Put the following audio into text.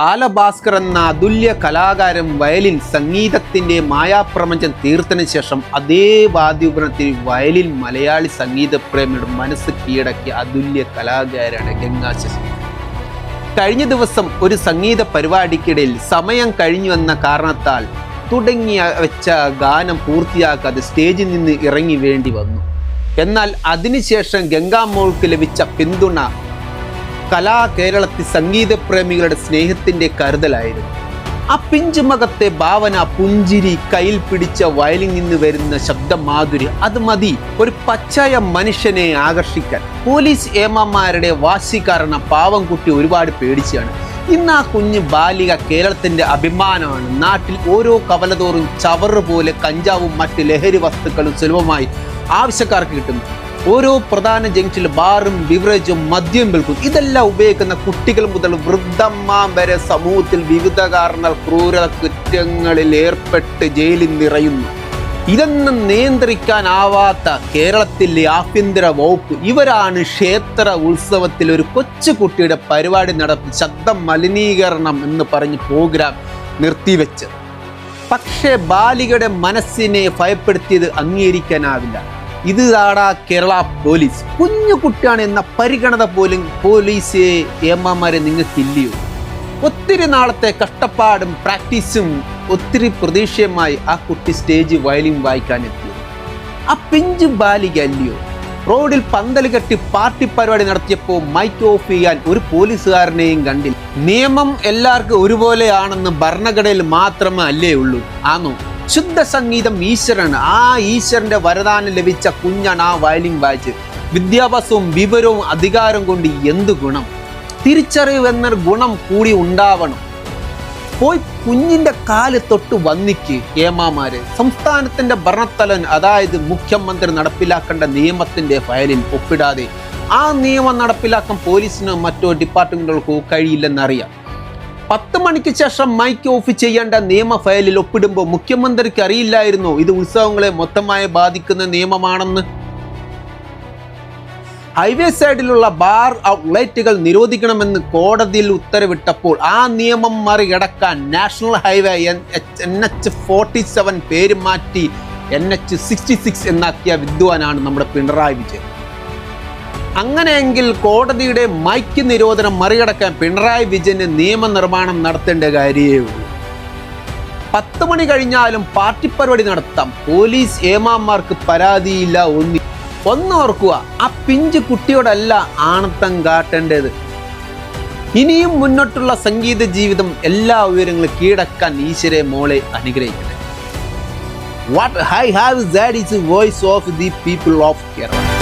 ബാലഭാസ്കർ എന്ന അതുല്യ കലാകാരൻ വയലിൻ സംഗീതത്തിന്റെ മായാപ്രപഞ്ചം തീർത്തതിനു ശേഷം അതേ വാദ്യോപകരണത്തിൽ വയലിൻ മലയാളി സംഗീത പ്രേമിയുടെ മനസ്സ് കീഴടക്കിയ അതുല്യ കലാകാരാണ് ഗംഗാ ശശി. കഴിഞ്ഞ ദിവസം ഒരു സംഗീത പരിപാടിക്കിടയിൽ സമയം കഴിഞ്ഞു എന്ന കാരണത്താൽ തുടങ്ങി വെച്ച ഗാനം പൂർത്തിയാക്കാതെ സ്റ്റേജിൽ നിന്ന് ഇറങ്ങി വേണ്ടി വന്നു. എന്നാൽ അതിനുശേഷം ഗംഗാമോൾക്ക് ലഭിച്ച പിന്തുണ കലാ കേരളത്തിൽ സംഗീത പ്രേമികളുടെ സ്നേഹത്തിന്റെ കരുതലായിരുന്നു. ആ പിഞ്ചുമകത്തെ ഭാവന പുഞ്ചിരി കയ്യിൽ പിടിച്ച വയലിൽ നിന്ന് വരുന്ന ശബ്ദമാധുരി. അത് മതി. ഒരു പച്ചയ മനുഷ്യനെ ആകർഷിക്കാൻ. പോലീസ് ഏമാമാരുടെ വാശി കാരണം പാവം കുട്ടി ഒരുപാട് പേടിച്ചാണ്. ഇന്ന് ആ കുഞ്ഞ് ബാലിക കേരളത്തിന്റെ അഭിമാനമാണ്. നാട്ടിൽ ഓരോ കവലതോറും ചവറ് പോലെ കഞ്ചാവും മറ്റ് ലഹരി വസ്തുക്കളും സുലഭമായി ആവശ്യക്കാർക്ക് കിട്ടുന്നു. ഓരോ പ്രധാന ജംഗ്ഷനിൽ ബാറും ബിവറേജും മദ്യം വിൽക്കും. ഇതെല്ലാം ഉപയോഗിക്കുന്ന കുട്ടികൾ മുതൽ വൃദ്ധമ്മ വരെ സമൂഹത്തിൽ വിവിധ കാരണ ക്രൂര കുറ്റങ്ങളിൽ ഏർപ്പെട്ട് ജയിലിൽ നിറയുന്നു. ഇതൊന്നും നിയന്ത്രിക്കാനാവാത്ത കേരളത്തിലെ ആഭ്യന്തര വകുപ്പ് ഇവരാണ് ക്ഷേത്ര ഉത്സവത്തിൽ ഒരു കൊച്ചു കുട്ടിയുടെ പരിപാടി നടത്തി ശബ്ദ മലിനീകരണം എന്ന് പറഞ്ഞ് പ്രോഗ്രാം നിർത്തിവെച്ചത്. പക്ഷേ ബാലികയുടെ മനസ്സിനെ ഭയപ്പെടുത്തിയത് അംഗീകരിക്കാനാവില്ല. ഇത് കേരള പോലീസ്. കുഞ്ഞു കുട്ടിയാണ് എന്ന പരിഗണന പോലും പോലീസ് ഏമാമാരെ നിങ്ങൾക്കില്ലയോ? ഒത്തിരി നാളത്തെ കഷ്ടപ്പാടും പ്രാക്ടീസും ഒത്തിരി പ്രതീക്ഷയുമായി ആ കുട്ടി സ്റ്റേജ് വയലിൻ വായിക്കാനെത്തി ആ പിഞ്ചു ബാലിക അല്ലയോ? റോഡിൽ പന്തൽ കെട്ടി പാർട്ടി പരിപാടി നടത്തിയപ്പോൾ മൈക്ക് ഓഫ് ചെയ്യാൻ ഒരു പോലീസുകാരനെയും കണ്ടില്ല. നിയമം എല്ലാവർക്കും ഒരുപോലെയാണെന്ന് ഭരണഘടനയിൽ മാത്രമേ അല്ലേ ഉള്ളൂ. ആണോ ശുദ്ധ സംഗീതം ഈശ്വരനാണ്. ആ ഈശ്വരന്റെ വരദാനം ലഭിച്ച കുഞ്ഞാണ് ആ വയലിൻ വായിച്ച് വിദ്യാഭ്യാസവും വിവരവും അധികാരം കൊണ്ട് എന്ത് ഗുണം? തിരിച്ചറിവ് എന്നൊരു ഗുണം കൂടി ഉണ്ടാവണം. പോയി കുഞ്ഞിന്റെ കാൽ തൊട്ട് വന്നിക്ക് ഏമാമാര്. സംസ്ഥാനത്തിന്റെ ഭരണത്തലൻ അതായത് മുഖ്യമന്ത്രി നടപ്പിലാക്കേണ്ട നിയമത്തിന്റെ ഫയലിൽ ഒപ്പിടാതെ. ആ നിയമം നടപ്പിലാക്കാൻ പോലീസിനോ മറ്റോ ഡിപ്പാർട്ട്മെന്റുകൾക്കോ കഴിയില്ലെന്നറിയാം. പത്ത് മണിക്ക് ശേഷം മൈക്ക് ഓഫ് ചെയ്യേണ്ട നിയമ ഫയലിൽ ഒപ്പിടുമ്പോൾ മുഖ്യമന്ത്രിക്ക് അറിയില്ലായിരുന്നു. ഇത് ഉത്സവങ്ങളെ മൊത്തമായി ബാധിക്കുന്ന നിയമമാണെന്ന്. ഹൈവേ സൈഡിലുള്ള ബാർ ഔട്ട്ലെറ്റുകൾ നിരോധിക്കണമെന്ന് കോടതിയിൽ ഉത്തരവിട്ടപ്പോൾ ആ നിയമം മറികടക്കാൻ national highway N H forty seven പേര് മാറ്റി എൻ എച്ച് സിക്സ്റ്റി സിക്സ് എന്നാക്കിയ വിദ്വാനാണ് നമ്മുടെ പിണറായി വിജയൻ. അങ്ങനെയെങ്കിൽ കോടതിയുടെ മൈക്ക് നിരോധനം മറികടക്കാൻ പിണറായി വിജയന് നിയമനിർമ്മാണം നടത്തേണ്ട കാര്യമേ ഉള്ളൂ പത്ത് മണി കഴിഞ്ഞാലും പാർട്ടി പരിപാടി നടത്താം. പോലീസ് ഏമാന്മാർക്ക് പരാതിയില്ല ഒന്നി ഒന്നോർക്കുക ആ പിഞ്ച് കുട്ടിയോടല്ല ആണത്തം കാട്ടേണ്ടത്. ഇനിയും മുന്നോട്ടുള്ള സംഗീത ജീവിതം എല്ലാ ഉയരങ്ങളും കീഴടക്കാൻ ഈശ്വരെ മോളെ അനുഗ്രഹിക്കട്ടെ. What I have that is voice of the people of Kerala